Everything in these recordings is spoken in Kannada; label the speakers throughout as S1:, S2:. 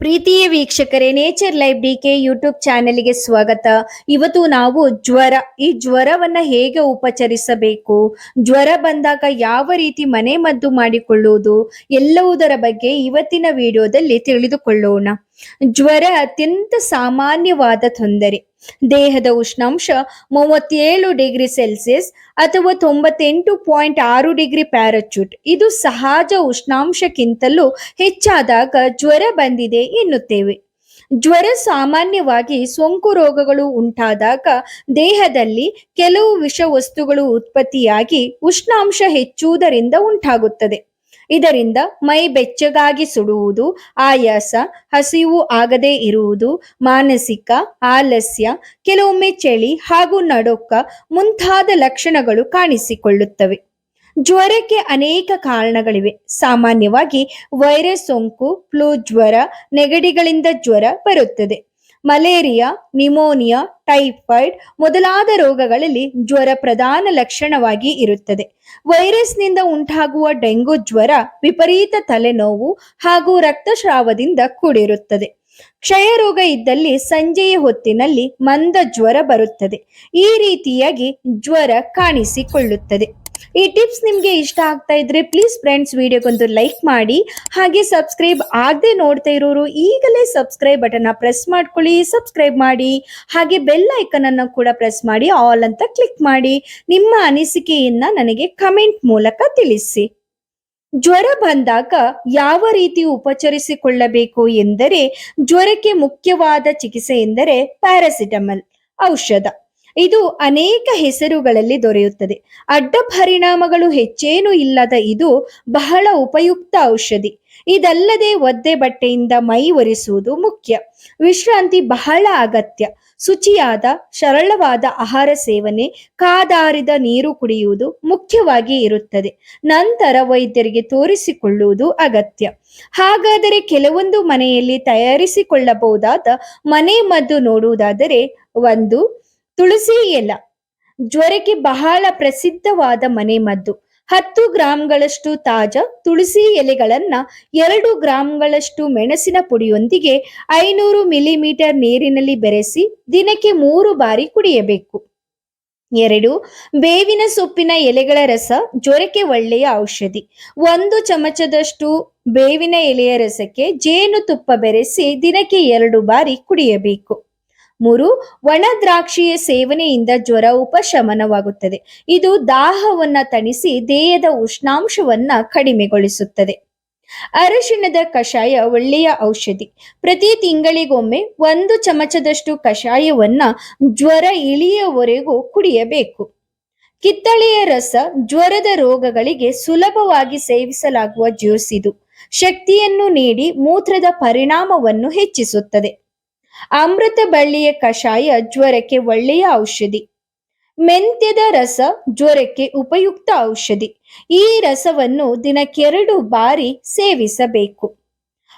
S1: ಪ್ರೀತಿಯ ವೀಕ್ಷಕರೇ nature life D K YouTube ಚಾನೆಲ್ಗೆ ಸ್ವಾಗತ. ಇವತ್ತು ನಾವು ಜ್ವರ, ಈ ಜ್ವರವನ್ನ ಹೇಗೆ ಉಪಚರಿಸಬೇಕು, ಜ್ವರ ಬಂದಾಗ ಯಾವ ರೀತಿ ಮನೆ ಮದ್ದು ಮಾಡಿಕೊಳ್ಳುವುದು, ಎಲ್ಲವುದರ ಬಗ್ಗೆ ಇವತ್ತಿನ ವಿಡಿಯೋದಲ್ಲಿ ತಿಳಿದುಕೊಳ್ಳೋಣ. ಜ್ವರ ಅತ್ಯಂತ ಸಾಮಾನ್ಯವಾದ ತೊಂದರೆ. ದೇಹದ ಉಷ್ಣಾಂಶ ಮೂವತ್ತೇಳು ಡಿಗ್ರಿ ಸೆಲ್ಸಿಯಸ್ ಅಥವಾ ತೊಂಬತ್ತೆಂಟು ಪಾಯಿಂಟ್ ಆರು ಡಿಗ್ರಿ ಪ್ಯಾರಚೂಟ್. ಇದು ಸಹಜ ಉಷ್ಣಾಂಶಕ್ಕಿಂತಲೂ ಹೆಚ್ಚಾದಾಗ ಜ್ವರ ಬಂದಿದೆ ಎನ್ನುತ್ತೇವೆ. ಜ್ವರ ಸಾಮಾನ್ಯವಾಗಿ ಸೋಂಕು ರೋಗಗಳು ಉಂಟಾದಾಗ ದೇಹದಲ್ಲಿ ಕೆಲವು ವಿಷ ವಸ್ತುಗಳು ಉತ್ಪತ್ತಿಯಾಗಿ ಉಷ್ಣಾಂಶ ಹೆಚ್ಚುವುದರಿಂದ ಉಂಟಾಗುತ್ತದೆ. ಇದರಿಂದ ಮೈ ಬೆಚ್ಚಗಾಗಿ ಸುಡುವುದು, ಆಯಾಸ, ಹಸಿವು ಆಗದೇ ಇರುವುದು, ಮಾನಸಿಕ ಆಲಸ್ಯ, ಕೆಲವೊಮ್ಮೆ ಚಳಿ ಹಾಗೂ ನಡುಕ ಮುಂತಾದ ಲಕ್ಷಣಗಳು ಕಾಣಿಸಿಕೊಳ್ಳುತ್ತವೆ. ಜ್ವರಕ್ಕೆ ಅನೇಕ ಕಾರಣಗಳಿವೆ. ಸಾಮಾನ್ಯವಾಗಿ ವೈರಸ್ ಸೋಂಕು, ಫ್ಲೂ ಜ್ವರ, ನೆಗಡಿಗಳಿಂದ ಜ್ವರ ಬರುತ್ತದೆ. ಮಲೇರಿಯಾ, ನಿಮೋನಿಯಾ, ಟೈಫಾಯ್ಡ್ ಮೊದಲಾದ ರೋಗಗಳಲ್ಲಿ ಜ್ವರ ಪ್ರಧಾನ ಲಕ್ಷಣವಾಗಿ ಇರುತ್ತದೆ. ವೈರಸ್ನಿಂದ ಉಂಟಾಗುವ ಡೆಂಗು ಜ್ವರ, ವಿಪರೀತ ತಲೆನೋವು ಹಾಗೂ ರಕ್ತಸ್ರಾವದಿಂದ ಕೂಡಿರುತ್ತದೆ. ಕ್ಷಯ ರೋಗ ಇದ್ದಲ್ಲಿ ಸಂಜೆಯ ಹೊತ್ತಿನಲ್ಲಿ ಮಂದ ಜ್ವರ ಬರುತ್ತದೆ. ಈ ರೀತಿಯಾಗಿ ಜ್ವರ ಕಾಣಿಸಿಕೊಳ್ಳುತ್ತದೆ. ಈ ಟಿಪ್ಸ್ ನಿಮ್ಗೆ ಇಷ್ಟ ಆಗ್ತಾ ಇದ್ರೆ ಪ್ಲೀಸ್ ಫ್ರೆಂಡ್ಸ್ ವಿಡಿಯೋಗೊಂದು ಲೈಕ್ ಮಾಡಿ, ಹಾಗೆ ಸಬ್ಸ್ಕ್ರೈಬ್ ಆಗದೆ ನೋಡ್ತಾ ಇರೋರು ಈಗಲೇ ಸಬ್ಸ್ಕ್ರೈಬ್ ಬಟನ್ ಪ್ರೆಸ್ ಮಾಡ್ಕೊಳ್ಳಿ ಸಬ್ಸ್ಕ್ರೈಬ್ ಮಾಡಿ, ಹಾಗೆ ಬೆಲ್ ಐಕನ್ ಅನ್ನು ಕೂಡ ಪ್ರೆಸ್ ಮಾಡಿ ಆಲ್ ಅಂತ ಕ್ಲಿಕ್ ಮಾಡಿ, ನಿಮ್ಮ ಅನಿಸಿಕೆಯನ್ನ ನನಗೆ ಕಮೆಂಟ್ ಮೂಲಕ ತಿಳಿಸಿ. ಜ್ವರ ಬಂದಾಗ ಯಾವ ರೀತಿ ಉಪಚರಿಸಿಕೊಳ್ಳಬೇಕು ಎಂದರೆ, ಜ್ವರಕ್ಕೆ ಮುಖ್ಯವಾದ ಚಿಕಿತ್ಸೆ ಎಂದರೆ ಪ್ಯಾರಾಸಿಟಮಲ್ ಔಷಧ. ಇದು ಅನೇಕ ಹೆಸರುಗಳಲ್ಲಿ ದೊರೆಯುತ್ತದೆ. ಅಡ್ಡ ಪರಿಣಾಮಗಳು ಹೆಚ್ಚೇನೂ ಇಲ್ಲದ ಇದು ಬಹಳ ಉಪಯುಕ್ತ ಔಷಧಿ. ಇದಲ್ಲದೆ ಒದ್ದೆ ಬಟ್ಟೆಯಿಂದ ಮೈ ಒರೆಸುವುದು ಮುಖ್ಯ. ವಿಶ್ರಾಂತಿ ಬಹಳ ಅಗತ್ಯ. ಶುಚಿಯಾದ, ಸರಳವಾದ ಆಹಾರ ಸೇವನೆ, ಕಾದಾರಿದ ನೀರು ಕುಡಿಯುವುದು ಮುಖ್ಯವಾಗಿ ಇರುತ್ತದೆ. ನಂತರ ವೈದ್ಯರಿಗೆ ತೋರಿಸಿಕೊಳ್ಳುವುದು ಅಗತ್ಯ. ಹಾಗಾದರೆ ಕೆಲವೊಂದು ಮನೆಯಲ್ಲಿ ತಯಾರಿಸಿಕೊಳ್ಳಬಹುದಾದ ಮನೆ ಮದ್ದು ನೋಡುವುದಾದರೆ ಒಂದು ತುಳಸಿ ಎಲ ಜ್ವರಕ್ಕೆ ಬಹಳ ಪ್ರಸಿದ್ಧವಾದ ಮನೆ ಮದ್ದು. ಹತ್ತು ಗ್ರಾಂಗಳಷ್ಟು ತಾಜಾ ತುಳಸಿ ಎಲೆಗಳನ್ನ ಎರಡು ಗ್ರಾಂಗಳಷ್ಟು ಮೆಣಸಿನ ಪುಡಿಯೊಂದಿಗೆ ಐನೂರು ಮಿಲಿಮೀಟರ್ ನೀರಿನಲ್ಲಿ ಬೆರೆಸಿ ದಿನಕ್ಕೆ ಮೂರು ಬಾರಿ ಕುಡಿಯಬೇಕು. ಎರಡು, ಬೇವಿನ ಸೊಪ್ಪಿನ ಎಲೆಗಳ ರಸ ಜ್ವರಕ್ಕೆ ಒಳ್ಳೆಯ ಔಷಧಿ. ಒಂದು ಚಮಚದಷ್ಟು ಬೇವಿನ ಎಲೆಯ ರಸಕ್ಕೆ ಜೇನುತುಪ್ಪ ಬೆರೆಸಿ ದಿನಕ್ಕೆ ಎರಡು ಬಾರಿ ಕುಡಿಯಬೇಕು. ಮೂರು, ಒಣ ದ್ರಾಕ್ಷಿಯ ಸೇವನೆಯಿಂದ ಜ್ವರ ಉಪಶಮನವಾಗುತ್ತದೆ. ಇದು ದಾಹವನ್ನ ತಣಿಸಿ ದೇಹದ ಉಷ್ಣಾಂಶವನ್ನ ಕಡಿಮೆಗೊಳಿಸುತ್ತದೆ. ಅರಿಶಿಣದ ಕಷಾಯ ಒಳ್ಳೆಯ ಔಷಧಿ. ಪ್ರತಿ ತಿಂಗಳಿಗೊಮ್ಮೆ ಒಂದು ಚಮಚದಷ್ಟು ಕಷಾಯವನ್ನ ಜ್ವರ ಇಳಿಯವರೆಗೂ ಕುಡಿಯಬೇಕು. ಕಿತ್ತಳೆಯ ರಸ ಜ್ವರದ ರೋಗಗಳಿಗೆ ಸುಲಭವಾಗಿ ಸೇವಿಸಲಾಗುವ ಜ್ಯೂಸ್ ಇದು. ಶಕ್ತಿಯನ್ನು ನೀಡಿ ಮೂತ್ರದ ಪರಿಣಾಮವನ್ನು ಹೆಚ್ಚಿಸುತ್ತದೆ. ಅಮೃತ ಬಳ್ಳಿಯ ಕಷಾಯ ಜ್ವರಕ್ಕೆ ಒಳ್ಳೆಯ ಔಷಧಿ. ಮೆಂತ್ಯದ ರಸ ಜ್ವರಕ್ಕೆ ಉಪಯುಕ್ತ ಔಷಧಿ. ಈ ರಸವನ್ನು ದಿನಕ್ಕೆರಡು ಬಾರಿ ಸೇವಿಸಬೇಕು.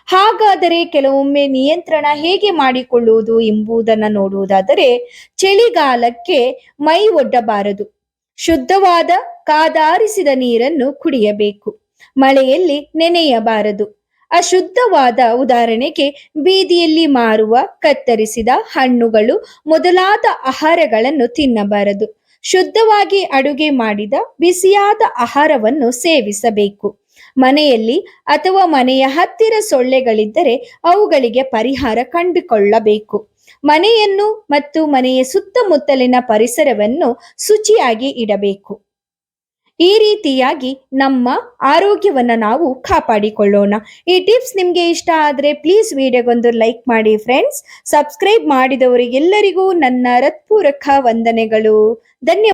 S1: ಹಾಗಾದರೆ ಕೆಲವೊಮ್ಮೆ ನಿಯಂತ್ರಣ ಹೇಗೆ ಮಾಡಿಕೊಳ್ಳುವುದು ಎಂಬುದನ್ನು ನೋಡುವುದಾದರೆ, ಚಳಿಗಾಲಕ್ಕೆ ಮೈ ಒಡ್ಡಬಾರದು. ಶುದ್ಧವಾದ ಕಾದಾರಿಸಿದ ನೀರನ್ನು ಕುಡಿಯಬೇಕು. ಮಳೆಯಲ್ಲಿ ನೆನೆಯಬಾರದು. ಅಶುದ್ಧವಾದ ಉದಾಹರಣೆಗೆ ಬೀದಿಯಲ್ಲಿ ಮಾರುವ, ಕತ್ತರಿಸಿದ ಹಣ್ಣುಗಳು, ಮೊದಲಾದ ಆಹಾರಗಳನ್ನು ತಿನ್ನಬಾರದು. ಶುದ್ಧವಾಗಿ ಅಡುಗೆ ಮಾಡಿದ ಬಿಸಿಯಾದ ಆಹಾರವನ್ನು ಸೇವಿಸಬೇಕು. ಮನೆಯಲ್ಲಿ ಅಥವಾ ಮನೆಯ ಹತ್ತಿರ ಸೊಳ್ಳೆಗಳಿದ್ದರೆ ಅವುಗಳಿಗೆ ಪರಿಹಾರ ಕಂಡುಕೊಳ್ಳಬೇಕು. ಮನೆಯನ್ನು ಮತ್ತು ಮನೆಯ ಸುತ್ತಮುತ್ತಲಿನ ಪರಿಸರವನ್ನು ಶುಚಿಯಾಗಿ ಇಡಬೇಕು. ಈ ರೀತಿಯಾಗಿ ನಮ್ಮ ಆರೋಗ್ಯವನ್ನ ನಾವು ಕಾಪಾಡಿಕೊಳ್ಳೋಣ. ಈ ಟಿಪ್ಸ್ ನಿಮಗೆ ಇಷ್ಟ ಆದರೆ ಪ್ಲೀಸ್ ವಿಡಿಯೋಗೊಂದು ಲೈಕ್ ಮಾಡಿ ಫ್ರೆಂಡ್ಸ್ ಸಬ್ಸ್ಕ್ರೈಬ್ ಮಾಡಿದವರಿಗೆಲ್ಲರಿಗೂ ನನ್ನ ಹೃತ್ಪೂರ್ವಕ ವಂದನೆಗಳು. ಧನ್ಯವಾದ.